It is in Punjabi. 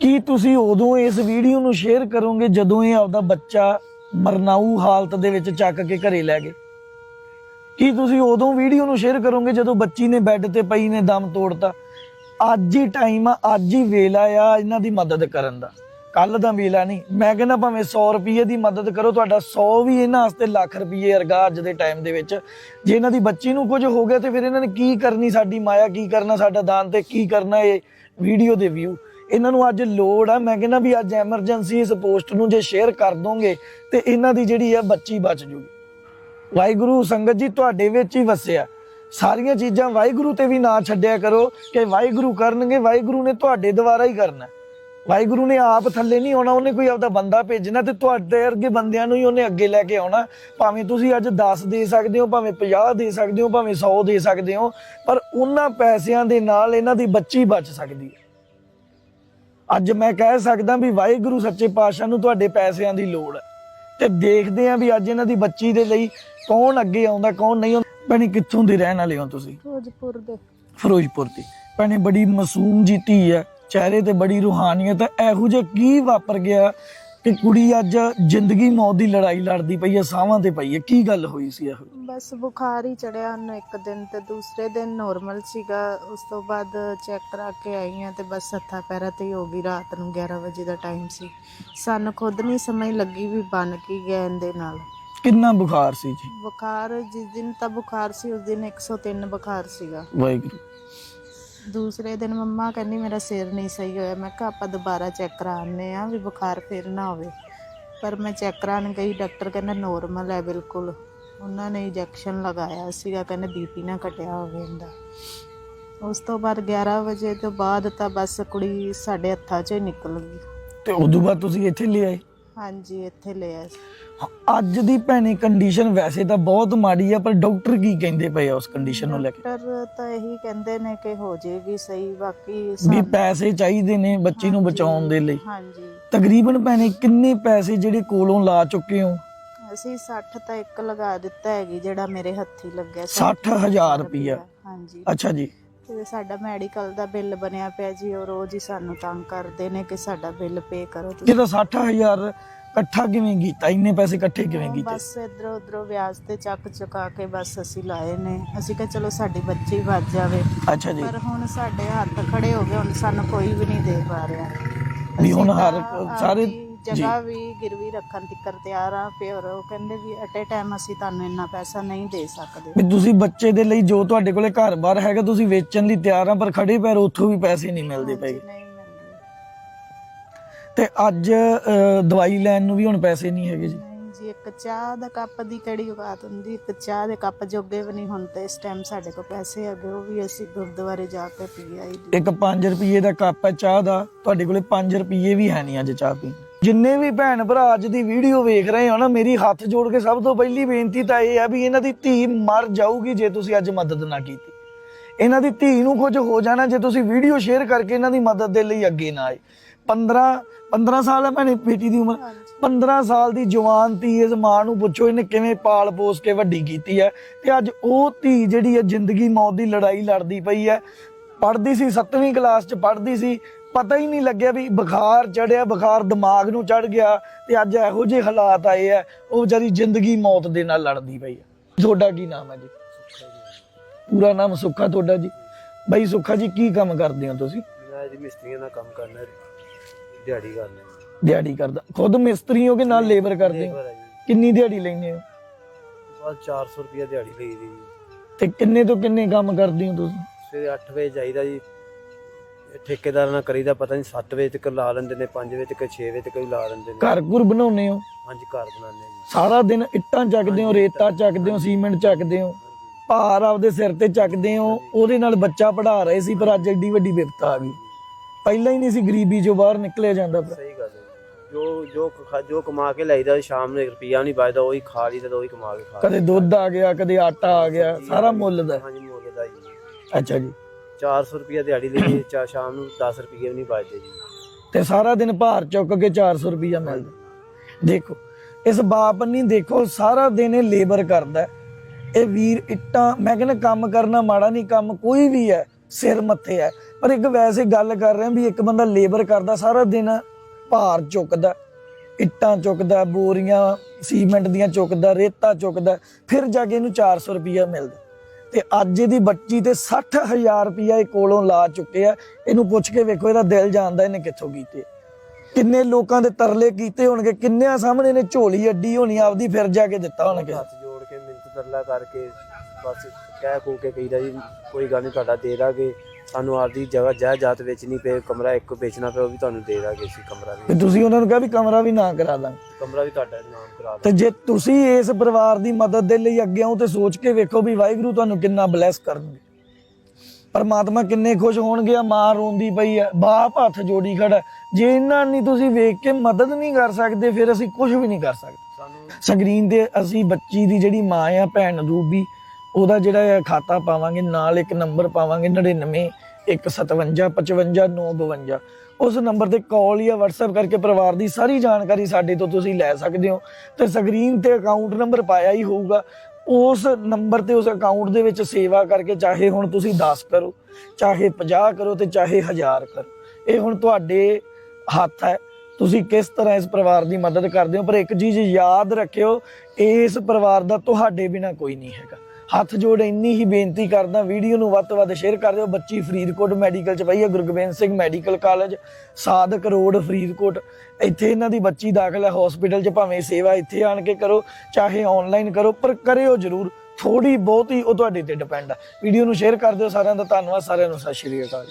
ਕੀ ਤੁਸੀਂ ਉਦੋਂ ਇਸ ਵੀਡੀਓ ਨੂੰ ਸ਼ੇਅਰ ਕਰੋਗੇ ਜਦੋਂ ਇਹ ਆਪਦਾ ਬੱਚਾ ਮਰਨਾਊ ਹਾਲਤ ਦੇ ਵਿੱਚ ਚੱਕ ਕੇ ਘਰੇ ਲੈ ਗਏ? ਕੀ ਤੁਸੀਂ ਉਦੋਂ ਵੀਡੀਓ ਨੂੰ ਸ਼ੇਅਰ ਕਰੋਗੇ ਜਦੋਂ ਬੱਚੀ ਨੇ ਬੈੱਡ ਤੇ ਪਈ ਨੇ ਦਮ ਤੋੜਤਾ? ਅੱਜ ਹੀ ਟਾਈਮ ਆ, ਅੱਜ ਹੀ ਵੇਲਾ ਆ ਇਹਨਾਂ ਦੀ ਮਦਦ ਕਰਨ ਦਾ। ਕੱਲ ਦਾ ਵੇਲਾ ਨਹੀਂ, ਮੈਂ ਕਹਿੰਦਾ ਭਾਵੇਂ 100 ਰੁਪਏ ਦੀ ਮਦਦ ਕਰੋ, ਤੁਹਾਡਾ 100 ਵੀ ਇਹਨਾਂ ਵਾਸਤੇ ਲੱਖ ਰੁਪਏ ਵਰਗਾ ਅੱਜ ਦੇ ਟਾਈਮ ਦੇ ਵਿੱਚ। ਜੇ ਇਹਨਾਂ ਦੀ ਬੱਚੀ ਨੂੰ ਕੁਝ ਹੋ ਗਿਆ ਤੇ ਫਿਰ ਇਹਨਾਂ ਨੇ ਕੀ ਕਰਨੀ ਸਾਡੀ ਮਾਇਆ, ਕੀ ਕਰਨਾ ਸਾਡਾ ਦਾਨ ਤੇ ਕੀ ਕਰਨਾ ਇਹ ਵੀਡੀਓ ਦੇ ਵਿਊ ਇਹਨਾਂ ਨੂੰ ਅੱਜ ਲੋੜ ਆ। ਮੈਂ ਕਹਿੰਦਾ ਵੀ ਅੱਜ ਐਮਰਜੈਂਸੀ ਇਸ ਪੋਸਟ ਨੂੰ ਜੇ ਸ਼ੇਅਰ ਕਰ ਦੋਗੇ, ਤੇ ਇਹਨਾਂ ਦੀ ਜਿਹੜੀ ਆ ਬੱਚੀ ਬਚ ਜੂਗੀ। ਵਾਹਿਗੁਰੂ, ਸੰਗਤ ਜੀ ਤੁਹਾਡੇ ਵਿੱਚ ਹੀ ਵਸਿਆ। ਸਾਰੀਆਂ ਚੀਜ਼ਾਂ ਵਾਹਿਗੁਰੂ ਤੇ ਵੀ ਨਾ ਛੱਡਿਆ ਕਰੋ ਕਿ ਵਾਹਿਗੁਰੂ ਕਰਨਗੇ, ਵਾਹਿਗੁਰੂ ਨੇ ਤੁਹਾਡੇ ਦੁਆਰਾ ਹੀ ਕਰਨਾ। ਵਾਹਿਗੁਰੂ ਨੇ ਆਪ ਥੱਲੇ ਨਹੀਂ ਆਉਣਾ, ਉਹਨੇ ਕੋਈ ਆਪਦਾ ਬੰਦਾ ਭੇਜਣਾ ਤੇ ਤੁਹਾਡੇ ਵਰਗੇ ਬੰਦਿਆਂ ਨੂੰ ਹੀ ਉਹਨੇ ਅੱਗੇ ਲੈ ਕੇ ਆਉਣਾ। ਭਾਵੇਂ ਤੁਸੀਂ ਅੱਜ 10 ਦੇ ਸਕਦੇ ਹੋ, ਭਾਵੇਂ 50 ਦੇ ਸਕਦੇ ਹੋ, ਭਾਵੇਂ 100 ਦੇ ਸਕਦੇ ਹੋ, ਪਰ ਉਹਨਾਂ ਪੈਸਿਆਂ ਦੇ ਨਾਲ ਇਹਨਾਂ ਦੀ ਬੱਚੀ ਬਚ ਸਕਦੀ ਹੈ। ਅੱਜ ਮੈਂ ਕਹਿ ਸਕਦਾ ਵੀ ਵਾਹਿਗੁਰੂ ਸੱਚੇ ਪਾਤਸ਼ਾਹ ਨੂੰ ਤੁਹਾਡੇ ਪੈਸਿਆਂ ਦੀ ਲੋੜ ਹੈ। ਤੇ ਦੇਖਦੇ ਆਂ ਵੀ ਅੱਜ ਇਹਨਾਂ ਦੀ ਬੱਚੀ ਦੇ ਲਈ ਕੌਣ ਅੱਗੇ ਆਉਂਦਾ ਕੌਣ ਨਹੀਂ ਆਉਂਦਾ। ਭੈਣੇ ਕਿੱਥੋਂ ਦੇ ਰਹਿਣ ਵਾਲੇ ਹੋ ਤੁਸੀਂ? ਫਿਰੋਜ਼ਪੁਰ ਦੇ। ਫਿਰੋਜ਼ਪੁਰ ਦੀ। ਭੈਣੇ ਬੜੀ ਮਾਸੂਮ ਜੀ ਧੀ ਹੈ। ਚਿਹਰੇ ਤੇ ਬੜੀ ਰੂਹਾਨੀਅਤ ਹੈ। ਇਹੋ ਜਿਹਾ ਕੀ ਵਾਪਰ ਗਿਆ? ਕਿ ਕੁੜੀ ਅੱਜ ਜ਼ਿੰਦਗੀ ਮੌਤ ਦੀ ਲੜਾਈ ਲੜਦੀ ਪਈ ਹੈ ਸਾਹਾਂ ਤੇ ਪਈ ਹੈ ਕੀ ਗੱਲ ਹੋਈ ਸੀ ਇਹੋ? ਬਸ ਬੁਖਾਰ ਹੀ ਚੜਿਆ ਉਹਨੂੰ ਇੱਕ ਦਿਨ ਤੇ ਦੂਸਰੇ ਦਿਨ ਨੋਰਮਲ ਸੀਗਾ ਉਸ ਤੋਂ ਬਾਅਦ ਚੈੱਕ ਕਰਾ ਕੇ ਆਈ ਹਾਂ ਤੇ ਬਸ ਹੱਥਾਂ ਪੈਰਾਂ ਤੇ ਹੀ ਹੋ ਗਈ ਰਾਤ ਨੂੰ 11 ਵਜੇ ਦਾ ਟਾਈਮ ਸੀ। ਸਾਨੂੰ ਖੁਦ ਨਹੀਂ ਸਮਝ ਲੱਗੀ ਵੀ ਬਣ ਕੀ ਗਿਆ ਇਹਦੇ ਨਾਲ। ਕਿੰਨਾ ਬੁਖਾਰ ਸੀ ਜੀ? ਬੁਖਾਰ ਜਿਸ ਦਿਨ ਤਾਂ ਬੁਖਾਰ ਸੀ ਉਸ ਦਿਨ 103 ਬੁਖਾਰ ਸੀਗਾ। ਵਾਹਿਗੁਰੂ। ਦੂਸਰੇ ਦਿਨ ਮੰਮਾ ਕਹਿੰਦੀ ਮੇਰਾ ਸਿਰ ਨਹੀਂ ਸਹੀ ਹੋਇਆ। ਮੈਂ ਕਿਹਾ ਆਪਾਂ ਦੁਬਾਰਾ ਚੈੱਕ ਕਰਾਉਂਦੇ ਆ ਵੀ ਬੁਖਾਰ ਫਿਰ ਨਾ ਹੋਵੇ। ਪਰ ਮੈਂ ਚੈੱਕ ਕਰਾਉਣ ਗਈ ਡਾਕਟਰ ਕਹਿੰਦਾ ਨੋਰਮਲ ਹੈ ਬਿਲਕੁਲ। ਉਹਨਾਂ ਨੇ ਇੰਜੈਕਸ਼ਨ ਲਗਾਇਆ ਸੀਗਾ ਕਹਿੰਦੇ ਬੀਪੀ ਨਾ ਘਟਿਆ ਹੋਵੇ ਇਹਦਾ। ਉਸ ਤੋਂ ਬਾਅਦ 11 ਵਜੇ ਤੋਂ ਬਾਅਦ ਤਾਂ ਬਸ ਕੁੜੀ ਸਾਡੇ ਹੱਥਾਂ 'ਚੋਂ ਹੀ ਨਿਕਲ ਗਈ। ਤੇ ਉਦੋਂ ਬਾਅਦ ਤੁਸੀਂ ਇੱਥੇ ਲੈ ਆਏ? ਹਾਂਜੀ ਇੱਥੇ ਲਿਆ ਸੀ ਅੱਜ ਦੀ ਭੈਣੇ ਕੰਡੀਸ਼ਨ ਵੈਸੇ ਤਾਂ ਬਹੁਤ ਮਾੜੀ ਆ ਪਰ ਡਾਕਟਰ ਕੀ ਕਹਿੰਦੇ ਪਏ ਆ ਉਸ ਕੰਡੀਸ਼ਨ ਨੂੰ ਲੈ ਕੇ? ਡਾਕਟਰ ਤਾਂ ਇਹੀ ਕਹਿੰਦੇ ਨੇ ਕਿ ਹੋ ਜਾਏਗੀ ਸਹੀ ਬਾਕੀ ਵੀ ਪੈਸੇ ਚਾਹੀਦੇ ਨੇ ਬੱਚੀ ਨੂੰ। ਬਚਾਉਣ ਦੇ ਲਈ। ਹਾਂਜੀ। ਤਕਰੀਬਨ ਭੈਣੇ ਕਿੰਨੇ ਪੈਸੇ ਜਿਹੜੇ ਕੋਲੋਂ ਲਾ ਚੁੱਕੇ ਹੋ? ਅਸੀਂ 60 ਤਾਂ ਇੱਕ ਲਗਾ ਦਿੱਤਾ ਹੈਗੀ ਜਿਹੜਾ ਮੇਰੇ ਹੱਥੀ ਲੱਗਿਆ 60,000 ਰੁਪਈਆ। ਹਾਂਜੀ। ਅੱਛਾ ਜੀ। ਤੇ ਸਾਡਾ ਮੈਡੀਕਲ ਦਾ ਬਿੱਲ ਬਣਿਆ ਪਿਆ ਜੀ ਉਹ ਰੋਜ਼ ਹੀ ਸਾਨੂੰ ਤੰਗ ਕਰਦੇ ਨੇ ਕਿ ਸਾਡਾ ਬਿੱਲ ਪੇ ਕਰੋ ਤੁਸੀਂ। ਇਹਦਾ 60000 ਇਕੱਠਾ ਕਿਵੇਂ ਕੀਤਾ? ਇੰਨੇ ਪੈਸੇ ਇਕੱਠੇ ਕਿਵੇਂ ਕੀਤੇ? ਬਸ ਇਧਰੋਂ ਉਧਰੋਂ ਵਿਆਜ ਤੇ ਚੱਕ ਚੁਕਾ ਕੇ ਬਸ ਅਸੀਂ ਲਾਏ ਨੇ। ਅਸੀਂ ਕਿਹਾ ਚਲੋ ਸਾਡੀ ਬੱਚੀ ਬਚ ਜਾਵੇ। ਅੱਛਾ ਜੀ। ਪਰ ਹੁਣ ਸਾਡੇ ਹੱਥ ਖੜੇ ਹੋ ਗਏ ਹੁਣ ਸਾਨੂੰ ਕੋਈ ਵੀ ਨਹੀਂ ਦੇ ਪਾ ਰਿਹਾ। ਵੀ ਹੁਣ ਹਰ ਸਾਰੇ ਜਗ੍ਹਾ ਵੀ ਗਿਰਵੀ ਰੱਖਣ ਤਿੱਕਰ ਤਿਆਰ ਆ ਫਿਰ ਉਹ ਕਹਿੰਦੇ ਵੀ ਅਟ ਟਾਈਮ ਅਸੀਂ ਤੁਹਾਨੂੰ ਇੰਨਾ ਪੈਸਾ ਨਹੀਂ ਦੇ ਸਕਦੇ। ਵੀ ਤੁਸੀਂ ਬੱਚੇ ਦੇ ਲਈ ਜੋ ਤੁਹਾਡੇ ਕੋਲੇ ਘਰ-ਬਾਰ ਹੈਗਾ ਤੁਸੀਂ ਵੇਚਣ ਲਈ ਤਿਆਰ ਆ ਪਰ ਖੜੇ ਪੈਰ ਉੱਥੋਂ ਵੀ ਪੈਸੇ ਨਹੀਂ ਮਿਲਦੇ ਪਏ। ਨਹੀਂ ਤੇ ਅੱਜ ਅਹ, ਦਵਾਈ ਲੈਣ ਨੂੰ ਵੀ ਹੁਣ ਪੈਸੇ ਨਹੀਂ ਹੈਗੇ ਜੀ। ਨਹੀਂ ਜੀ ਇੱਕ ਚਾਹ ਦਾ ਕੱਪ ਦੀ ਕਿਹੜੀ ਔਕਾਤ ਹੁੰਦੀ ਇੱਕ ਚਾਹ ਦੇ ਕੱਪ ਜੋਗੇ ਵੀ ਨਹੀਂ ਹੁਣ ਤੇ ਇਸ ਟਾਈਮ ਸਾਡੇ ਕੋਲ ਪੈਸੇ ਹੈਗੇ ਉਹ ਵੀ ਅਸੀਂ ਗੁਰਦੁਆਰੇ ਜਾ ਕੇ ਪੀ ਆਈ ਦੀ। ਇੱਕ 5 ਰੁਪਏ ਦਾ ਕੱਪ ਹੈ ਚਾਹ ਦਾ ਤੁਹਾਡੇ ਕੋਲੇ 5 ਰੁਪਏ ਵੀ ਹੈ ਨਹੀਂ ਅੱਜ ਚਾਹ ਪੀਣ। ਜਿੰਨੇ ਵੀ ਭੈਣ ਭਰਾ ਅੱਜ ਦੀ ਵੀਡੀਓ ਵੇਖ ਰਹੇ ਹੋ ਨਾ ਮੇਰੀ ਹੱਥ ਜੋੜ ਕੇ ਸਭ ਤੋਂ ਪਹਿਲੀ ਬੇਨਤੀ ਤਾਂ ਇਹ ਹੈ ਵੀ ਇਹਨਾਂ ਦੀ ਧੀ ਮਰ ਜਾਊਗੀ ਜੇ ਤੁਸੀਂ ਅੱਜ ਮਦਦ ਨਾ ਕੀਤੀ। ਇਹਨਾਂ ਦੀ ਧੀ ਨੂੰ ਕੁਝ ਹੋ ਜਾਣਾ ਜੇ ਤੁਸੀਂ ਵੀਡੀਓ ਸ਼ੇਅਰ ਕਰਕੇ ਇਹਨਾਂ ਦੀ ਮਦਦ ਦੇ ਲਈ ਅੱਗੇ ਨਾ ਆਏ। 15 15 ਸਾਲ ਹੈ ਭੈਣੇ ਬੇਟੀ ਦੀ ਉਮਰ। 15 ਸਾਲ ਦੀ ਜਵਾਨ ਧੀ ਇਸ ਮਾਂ ਨੂੰ ਪੁੱਛੋ ਇਹਨੇ ਕਿਵੇਂ ਪਾਲ ਪੋਸ ਕੇ ਵੱਡੀ ਕੀਤੀ ਹੈ। ਤੇ ਅੱਜ ਉਹ ਧੀ ਜਿਹੜੀ ਹੈ ਜ਼ਿੰਦਗੀ ਮੌਤ ਦੀ ਲੜਾਈ ਲੜਦੀ ਪਈ ਹੈ। ਪੜ੍ਹਦੀ ਸੀ 7ਵੀਂ ਕਲਾਸ ਚ ਪੜ੍ਹਦੀ ਸੀ। ਪਤਾ ਹੀ ਨਹੀਂ ਲੱਗਿਆ ਵੀ ਬੁਖਾਰ ਚੜਿਆ ਬੁਖਾਰ ਦਿਮਾਗ ਨੂੰ ਚੜ ਗਿਆ ਤੇ ਅੱਜ ਇਹੋ ਜਿਹੇ ਹਾਲਾਤ ਆਏ ਆ ਉਹ ਵਿਚਾਰੀ ਜ਼ਿੰਦਗੀ ਮੌਤ ਦੇ ਨਾਲ ਲੜਦੀ ਪਈ ਹੈ। ਤੁਹਾਡਾ ਕੀ ਨਾਮ ਹੈ ਜੀ? ਪੂਰਾ ਨਾਮ ਸੁੱਖਾ ਤੁਹਾਡਾ ਜੀ। ਬਾਈ ਸੁੱਖਾ ਜੀ ਕੀ ਕੰਮ ਕਰਦੇ ਹੋ ਤੁਸੀਂ? ਮੈਂ ਜੀ ਮਿਸਤਰੀਆਂ ਦਾ ਕੰਮ ਕਰਨਾ ਦਿਹਾੜੀ ਕਰਨਾ। ਦਿਹਾੜੀ ਕਰਦਾ। ਖੁਦ ਮਿਸਤਰੀ ਹੋ ਕੇ ਨਾਲ ਲੇਬਰ ਕਰਦੇ ਹੋ? ਕਿੰਨੀ ਦਿਹਾੜੀ ਲੈਂਦੇ ਹੋ? ਬਸ 400 ਰੁਪਿਆ ਦਿਹਾੜੀ ਲਈ ਦੀ ਜੀ। ਤੇ ਕਿੰਨੇ ਤੋਂ ਕਿੰਨੇ ਕੰਮ ਕਰਦੇ ਹੋ ਤੁਸੀਂ? ਸਵੇਰੇ 8 ਵਜੇ ਜਾਈਦਾ ਜੀ। ਇਹ ਠੇਕੇਦਾਰ ਨਾਲ ਕਰੀਦਾ ਪਤਾ ਨਹੀਂ 7 ਵਜੇ ਤੱਕ ਲਾ ਲੈਂਦੇ ਨੇ 5 ਵਜੇ ਤੱਕ 6 ਵਜੇ ਤੱਕ ਵੀ ਲਾ ਲੈਂਦੇ ਨੇ। ਘਰ ਘੁਰ ਬਣਾਉਨੇ ਹੋ? ਹਾਂਜੀ ਘਰ ਬਣਾਉਂਦੇ ਜੀ। ਸਾਰਾ ਦਿਨ ਇੱਟਾਂ ਚੱਕਦੇ ਹੋ ਰੇਤਾ ਚੱਕਦੇ ਹੋ ਸੀਮੈਂਟ ਚੱਕਦੇ ਹੋ? ਭਾਰ ਆਪਦੇ ਸਿਰ ਤੇ ਚੱਕਦੇ ਹੋ ਉਹਦੇ ਨਾਲ ਬੱਚਾ ਪੜਾ ਰਹੇ ਸੀ ਪਰ ਅੱਜ ਐਡੀ ਵੱਡੀ ਵਿਪਤ ਆ ਗਈ। ਪਹਿਲਾਂ ਹੀ ਨਹੀਂ ਸੀ ਗਰੀਬੀ ਚੋਂ ਬਾਹਰ ਨਿਕਲਿਆ ਜਾਂਦਾ ਸਹੀ ਗੱਲ ਹੈ। ਜੋ ਜੋ ਖ- ਜੋ ਕਮਾ ਕੇ ਲਾਈਦਾ ਸ਼ਾਮ ਨੂੰ 1 ਰੁਪਿਆ ਨਹੀਂ ਬਚਦਾ ਉਹੀ ਖਾ ਲਈਦਾ ਤੇ ਉਹੀ ਕਮਾ ਕੇ ਖਾ ਕਦੇ ਦੁੱਧ ਆ ਗਿਆ ਕਦੇ ਆਟਾ ਆ ਗਿਆ ਸਾਰਾ ਮੁੱਲ ਦਾ ਹਾਂਜੀ ਮੁੱਲ ਦਾ ਜੀ ਅੱਛਾ ਜੀ। 400 ਰੁਪਿਆ ਦਿਹਾੜੀ ਲਈ ਚਾ ਸ਼ਾਮ ਨੂੰ 10 ਰੁਪਏ ਵੀ ਨਹੀਂ ਬਚਦੇ ਜੀ। ਤੇ ਸਾਰਾ ਦਿਨ ਭਾਰ ਚੁੱਕ ਕੇ 400 ਰੁਪਈਆ ਮਿਲਦਾ। ਦੇਖੋ ਇਸ ਬਾਪ ਨਹੀਂ ਦੇਖੋ ਸਾਰਾ ਦਿਨ ਇਹ ਲੇਬਰ ਕਰਦਾ ਹੈ। ਇਹ ਵੀਰ ਇੱਟਾਂ ਮੈਂ ਕਹਿੰਦਾ ਕੰਮ ਕਰਨਾ ਮਾੜਾ ਨਹੀਂ ਕੰਮ ਕੋਈ ਵੀ ਹੈ। ਸਿਰ ਮੱਥੇ ਹੈ ਪਰ ਇੱਕ ਵੈਸੇ ਗੱਲ ਕਰ ਰਹੇ ਵੀ ਇੱਕ ਬੰਦਾ ਲੇਬਰ ਕਰਦਾ, ਸਾਰਾ ਦਿਨ ਭਾਰ ਚੁੱਕਦਾ, ਇੱਟਾਂ ਚੁੱਕਦਾ, ਬੋਰੀਆਂ, ਸੀਮੈਂਟ ਦੀਆਂ ਚੁੱਕਦਾ, ਰੇਤਾ ਚੁੱਕਦਾ, ਫਿਰ ਜਾ ਕੇ ਇਹਨੂੰ 400 ਰੁਪਈਆ ਮਿਲਦਾ। ਤੇ ਅੱਜ ਇਹਦੀ ਬੱਚੀ ਤੇ 60000 ਰੁਪਇਆ ਇਹ ਕੋਲੋਂ ਲਾ ਚੁੱਕੇ ਆ। ਇਹਨੂੰ ਪੁੱਛ ਕੇ ਵੇਖੋ, ਇਹਦਾ ਦਿਲ ਜਾਣਦਾ ਇਹਨੇ ਕਿੱਥੋਂ ਕੀਤੇ। ਕਿੰਨੇ ਲੋਕਾਂ ਦੇ ਤਰਲੇ ਕੀਤੇ ਹੋਣਗੇ, ਕਿੰਨਿਆਂ ਸਾਹਮਣੇ ਇਹਨੇ ਝੋਲੀ ਅੱਡੀ ਹੋਣੀ, ਆਪਦੀ ਫਿਰ ਜਾ ਕੇ ਦਿੱਤਾ ਹੋਣਗੇ। ਹੱਥ ਜੋੜ ਕੇ ਮਿੰਤ ਤਰਲਾ ਕਰਕੇ ਬਸ ਕਹਿ ਕੂ ਕੇ ਕਹੀਦਾ ਜੀ ਕੋਈ ਗੱਲ ਨਹੀਂ ਤੁਹਾਡਾ ਦੇ ਦਾਂਗੇ। ਸਾਨੂੰ ਆਪਦੀ ਜਗ੍ਹਾ ਜਾਇਦਾਦ ਵੇਚਣੀ ਪਏ ਕਮਰਾ ਇੱਕ ਵੇਚਣਾ ਪਿਆ ਉਹ ਵੀ ਤੁਹਾਨੂੰ ਦੇ ਦਾਂਗੇ ਅਸੀਂ ਕਮਰਾ ਤੇ ਵੀ ਤੁਸੀਂ ਉਹਨਾਂ ਨੂੰ ਕਿਹਾ ਵੀ ਕਮਰਾ ਵੀ ਨਾ ਕਰਾ ਦਾਂ। ਕਮਰਾ ਵੀ ਤੁਹਾਡਾ ਨਾਮ ਕਰਾ ਤੇ ਜੇ ਤੁਸੀਂ ਇਸ ਪਰਿਵਾਰ ਦੀ ਮਦਦ ਦੇ ਲਈ ਅੱਗੇ ਆਓ ਤੇ ਸੋਚ ਕੇ ਵੇਖੋ ਵੀ ਵਾਹਿਗੁਰੂ ਤੁਹਾਨੂੰ ਕਿੰਨਾ ਬਲੈਸ ਕਰਨਗੇ। ਪਰਮਾਤਮਾ ਕਿੰਨੇ ਖੁਸ਼ ਹੋਣਗੇ ਆ ਮਾਂ ਰੋਂਦੀ ਪਈ ਆ ਬਾਪ ਹੱਥ ਜੋੜੀ ਖੜਾ ਜੇ ਇਹਨਾਂ ਨਹੀਂ ਤੁਸੀਂ ਵੇਖ ਕੇ ਮਦਦ ਨਹੀਂ ਕਰ ਸਕਦੇ ਫਿਰ ਅਸੀਂ ਕੁਝ ਵੀ ਨਹੀਂ ਕਰ ਸਕਦੇ। ਸਾਨੂੰ ਸਕਰੀਨ ਤੇ ਅਸੀਂ ਬੱਚੀ ਦੀ ਜਿਹੜੀ ਮਾਂ ਆ ਭੈਣ ਰੂਬੀ ਉਹਦਾ ਜਿਹੜਾ ਹੈ ਖਾਤਾ ਪਾਵਾਂਗੇ, ਨਾਲ ਇੱਕ ਨੰਬਰ ਪਾਵਾਂਗੇ 99 157 55 952 ਉਸ ਨੰਬਰ ਤੇ ਕਾਲ ਜਾਂ WhatsApp ਕਰਕੇ ਪਰਿਵਾਰ ਦੀ ਸਾਰੀ ਜਾਣਕਾਰੀ ਸਾਡੇ ਤੋਂ ਤੁਸੀਂ ਲੈ ਸਕਦੇ ਹੋ। ਤੇ ਸਕਰੀਨ ਤੇ ਅਕਾਊਂਟ ਨੰਬਰ ਪਾਇਆ ਹੀ ਹੋਊਗਾ। ਉਸ ਨੰਬਰ ਤੇ ਉਸ ਅਕਾਊਂਟ ਦੇ ਵਿੱਚ ਸੇਵਾ ਕਰਕੇ ਚਾਹੇ ਹੁਣ ਤੁਸੀਂ 10 ਕਰੋ, ਚਾਹੇ 50 ਕਰੋ ਤੇ ਚਾਹੇ 1000 ਕਰੋ। ਇਹ ਹੁਣ ਤੁਹਾਡੇ ਹੱਥ ਹੈ। ਤੁਸੀਂ ਕਿਸ ਤਰ੍ਹਾਂ ਇਸ ਪਰਿਵਾਰ ਦੀ ਮਦਦ ਕਰਦੇ ਹੋ? ਪਰ ਇੱਕ ਚੀਜ਼ ਯਾਦ ਰੱਖਿਓ, ਇਸ ਪਰਿਵਾਰ ਦਾ ਤੁਹਾਡੇ ਬਿਨਾ ਕੋਈ ਨਹੀਂ ਹੈਗਾ। ਹੱਥ ਜੋੜ ਇੰਨੀ ਹੀ ਬੇਨਤੀ ਕਰਦਾ, ਵੀਡੀਓ ਨੂੰ ਵੱਧ ਤੋਂ ਵੱਧ ਸ਼ੇਅਰ ਕਰ ਦਿਓ। ਬੱਚੀ ਫਰੀਦਕੋਟ ਮੈਡੀਕਲ ਚ ਪਈ ਹੈ, Guru Gobind Singh medical college, Sadiq road, Faridkot. ਇੱਥੇ ਇਹਨਾਂ ਦੀ ਬੱਚੀ ਦਾਖਲ ਹੈ ਹਸਪੀਟਲ ਚ ਭਾਵੇਂ ਸੇਵਾ ਇੱਥੇ ਆਣ ਕੇ ਕਰੋ, ਚਾਹੇ ਆਨਲਾਈਨ ਕਰੋ, ਪਰ ਕਰਿਓ ਜ਼ਰੂਰ। ਥੋੜੀ ਬਹੁਤੀ ਉਹ ਤੁਹਾਡੇ ਤੇ ਡਿਪੈਂਡ ਆ। ਵੀਡੀਓ ਨੂੰ ਸ਼ੇਅਰ ਕਰ ਦਿਓ ਸਾਰਿਆਂ ਦਾ ਧੰਨਵਾਦ, ਸਾਰਿਆਂ ਨੂੰ ਸਤਿ ਸ਼੍ਰੀ ਅਕਾਲ।